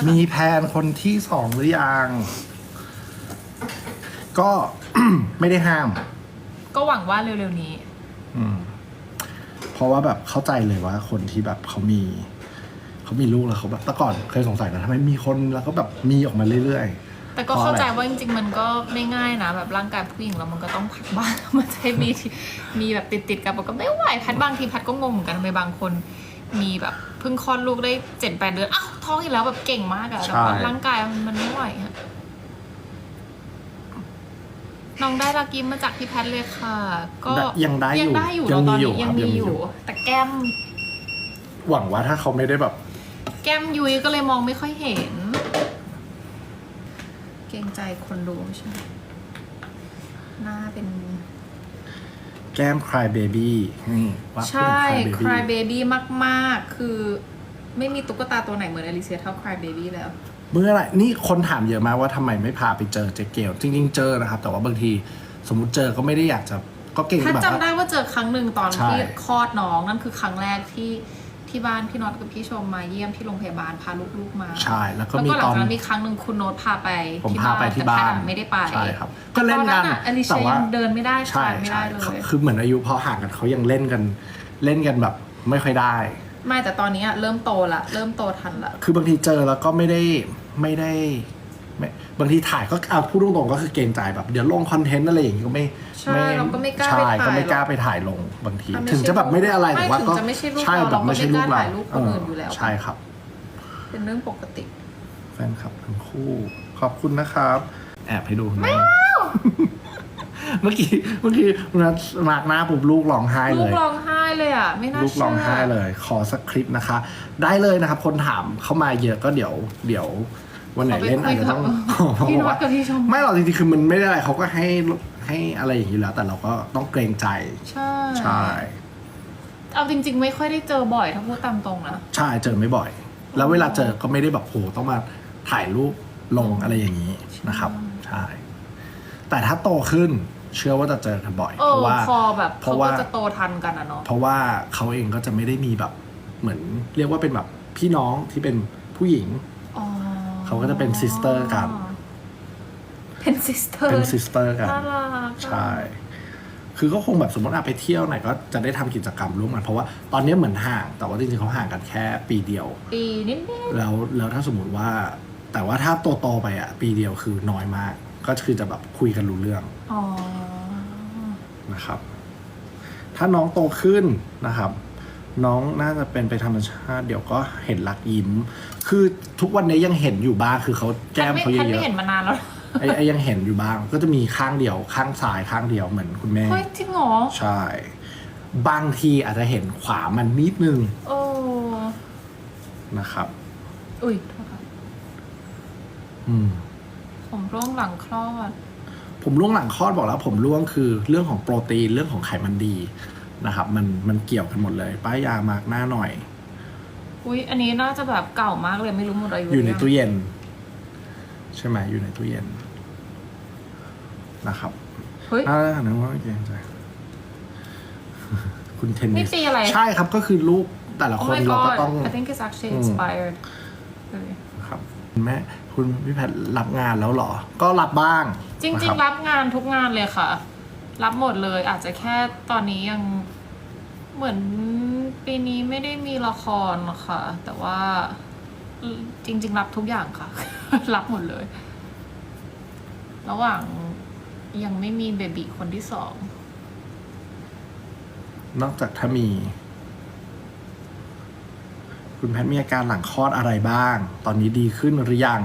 อะมีแพลนคนที่สองหรือยัง ก็ ไม่ได้ห้าม ก็หวังว่าเร็วๆนี้ อืม เพราะว่าแบบเข้าใจเลยว่า คนที่แบบเขามีเขามีลูกแล้วเขาแบบแต่ก่อนเคยสงสัยนะทำไมมีคนแล้วก็แบบมีออกมาเรื่อยแต่ก็เพราะเข้าอะไรใจว่าจริง ๆ มันก็ไม่ง่ายนะ แบบร่างกายผู้หญิงเรามันก็ต้องพักบ้างมันจะให้มีที่มีแบบติดๆกันมันก็ไม่ไหวพัดบางทีพัดก็งงเหมือนกันทำไมบางคนมีแบบ เพิ่งคลอดลูกได้เจ็ดแปดเดือนอ้าวท้องอีกแล้วแบบเก่งมากอะแต่ว่าร่างกายมันไม่ไหวอะน้องได้รักยิ้มมาจากพี่แพทเลยค่ะ ก็ๆยังได้อยังยู่ได้อยู่ยังเราตมีอนอยู่นี้คยัรังบมีอยู่ แต่แก้ม หวังว่าถ้าเขาไม่ได้แบบ แก้มยุ้ยก็เลยมองไม่ค่อยเห็น เกรงใจคนดูไม่ใช่หน้าเป็น แก้ม cry baby นี่ว่าใช่เป็น cry baby มากๆ คือไม่มีตุ๊กตาตัวไหนเหมือนอลิเซียเท่า cry baby แล้ว เมื่อไหร่นี่คนถามเยอะมากว่าทำไมไม่พาไปเจอเจ๊เกลจริง ๆ เจอนะครับ แต่ว่าบางทีสมมุติเจอก็ไม่ได้อยากจะก็เก่งถ้าแบบจำว่า ได้ว่าเจอครั้งหนึ่งตอนใช่ ที่คลอดน้องนั่นคือครั้งแรกที่ ที่บ้านพี่น็อตกับพี่ชมมาเยี่ยมที่โรงพยาบาลพาลูกๆมาใช่แล้วก็แล้วมีก็หลัตงอนจากนั้นมีครั้งหนึ่งคุณโน้ตพาไปผมพาไปที่บ้านแต่แพทย์อะไม่ได้ไปใช่ครับก็เล่นกันตออลิแต่เซียว่ายังเดินไม่ได้ใช่คลานไม่ใช่ได้เลยเขาคือเหมือนอายุพอห่างกันเขายังเล่นกันเล่นกันแบบไม่ค่อยได้ ไม่แต่ตอนนี้อะเริ่มโตละเริ่มโตทันละคือบางทีเจอแล้วก็ไม่ได้ไม่ได้ไม่ บางทีถ่ายก็เอาพูดตรงๆก็คือเกรงใจแบบเดี๋ยวลงคอนเทนต์อะไรอย่างงี้ก็ไม่ใช่เราก็ไม่กล้าใช่ไปถ่ายก็ไม่กล้าหรอกไปถ่ายลงบางทีถ้าไม่ถึงจะแบบไม่ได้อะไรไม่แต่ว่าถึงก็จะไม่ใช่ลูกใช่เราแบบไม่ใช่ลูกเราเราก็ไม่กล้าถ่ายรูปคนอื่นอยู่แล้ว ใช่ครับ เป็นเรื่องปกติ แฟนคลับทั้งคู่ ขอบคุณนะครับ แอบให้ดูนะเมื่อกี้เมื่อกี้นัดมากหน้าปุ๊บลูกร้องไห้ลูเลกย ร้องไห้เลยอะ ไม่น่าลูกเชื่อร้องไห้เลย ขอสักคลิปนะคะ ได้เลยนะครับ คนถามเข้ามาเยอะก็เดี๋ยว เดี๋ยว วันไหนเล่นอาจจะต้องพี่บน็อกอตว่ากับพี่ชม ไม่หรอกจริงๆคือมันไม่ได้อะไรเขาก็ให้ให้อะไรอย่างนี้แล้ว แต่เราก็ต้องเกรงใจ ใช่ใช่เอาจริง ๆ ไม่ค่อยได้เจอบ่อยถ้าพูดตามตรงนะใช่เจอไม่บ่อย แล้วเวลาเจอก็ไม่ได้แบบโหต้องมาถ่ายรูปลงอะไรอย่างนี้นะครับใช่แต่ถ้าโตขึ้นเชื่อว่าจะเจอกันบ่อยเอเพอราะว่าพอแบบเพเขาราะก็ว่าจะโตทันกันอะเนาะเพราะว่าเขาเองก็จะไม่ได้มีแบบเหมือนเรียกว่าเป็นแบบพี่น้องที่เป็นผู้หญิงอ๋อ เขาก็จะเป็น sister กัน เป็นซิสเตอร์เป็นซิสเตอร์กันน่ารักอะใช่ คือก็คงแบบสมมติอะไปเที่ยวไหนก็จะได้ทำกิจกรรมร่วมกัน เพราะว่าตอนนี้เหมือนห่าง แต่ว่าจริงๆเขาห่างกันแค่ปีเดียว ปีนิดแล้วแล้วถ้าสมมติว่า แต่ว่าถ้าโตโตๆไปอะ ปีเดียวคือน้อยมาก ก็คือจะแบบคุยกันรู้เรื่องๆอ๋อนะครับ ถ้าน้องโตขึ้นนะครับ น้องน่าจะเป็นไปธรรมชาติ เดี๋ยวก็เห็นรักยิ้ม คือทุกวันนี้ยังเห็นอยู่บ้างคือเขาแก้มเขาเยพันอะไม่เห็นมานานแล้วๆไอ้ไอ้ยังเห็นอยู่บ้าง ก็จะมีข้างเดียวข้างซ้ายข้างเดียวเหมือนคุณแม่เฮ้ยจริงเหรอใช่ บางทีอาจจะเห็นขวามันนิดนึงโอ้นะครับ อุ้ยโทษค่ะอืมผมร่วงหลังคลอด ผมร่วงหลังคลอดบอกแล้ว ผมร่วงคือเรื่องของโปรตีนเรื่องของไขมันดี นะครับ มันมันเกี่ยวกันหมดเลย ป้ายยามากหน้าหน่อย อุ้ยอันนี้น่าจะแบบเก่ามากเลยไม่รู้หมดอายุอยู่ในยังตู้เย็น ใช่ไหมอยู่ในตู้เย็นนะครับเฮ้ยอ่านึกว่าเกรงใจคุณเทนนินี่สปีอะไร ใช่ครับก็คือลูกแต่ละ Oh คน my เราก็ god ต้อง I think it's actually อืม inspired เลยครับคุณแม่คุณพี่แพทย์รับงานแล้วเหรอ ก็รับบ้าง จริงนะคๆรับงานทุกงานเลยค่ะ รับหมดเลยอาจจะแค่ตอนนี้ยังเหมือนปีนี้ไม่ได้มีละครค่ะ แต่ว่าจริง ๆ รับทุกอย่างค่ะ รับหมดเลย ระหว่างยังไม่มีเบบีคนที่สอง นอกจากถ้ามี คุณแพทย์มีอาการหลังคลอดอะไรบ้าง ตอนนี้ดีขึ้นหรือยัง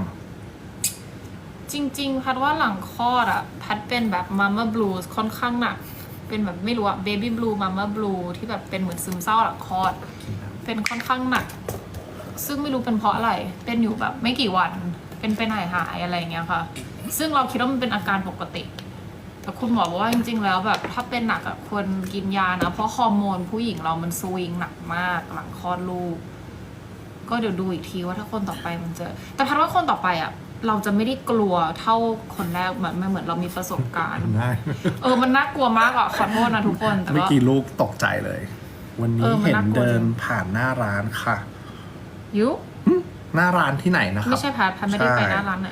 จริง ๆ พัดว่าหลังคลอดอะพัดเป็นแบบมัมมาบลูสค่อนข้างหนัก เป็นแบบไม่รู้อะเบบี้บลูมัมมาบลูที่แบบเป็นเหมือนซึมเศร้าหลังคลอด เป็นค่อนข้างหนัก ซึ่งไม่รู้เป็นเพราะอะไร เป็นอยู่แบบไม่กี่วัน เป็นเป็นหายหายอะไรอย่างเงี้ยค่ะ ซึ่งเราคิดว่ามันเป็นอาการปกติ แต่คุณหมอบอกว่าจริง ๆ แล้วแบบถ้าเป็นหนักอะควรกินยานะ เพราะฮอร์โมนผู้หญิงเรามันสวิงหนักมากหลังคลอดลูก ก็เดี๋ยวดูอีกทีว่าถ้าคนต่อไปมันเจอ แต่พัดว่าคนต่อไปอะ เราจะไม่ได้กลัวเท่าคนแรกเหมือนมัเหมือนเรามีประสบการณ์เออมันน่ากลัวมากอะขอโทษนะทุกคนแต่ว่าไม่กี่ลูกตกใจเลย วันนี้เห็นเดินผ่านหน้าร้านค่ะ ยุหน้าร้านที่ไหนนะครับไม่ใช่พทดพทไม่ได้ไปหน้าร้านไหน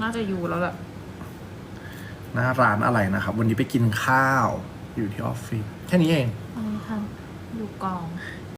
น่าจะอยู่แล้วแหละหน้าร้านอะไรนะครับ วันนี้ไปกินข้าว อยู่ที่ออฟฟิศแค่นี้เอง เอาไปทำอยู่กอง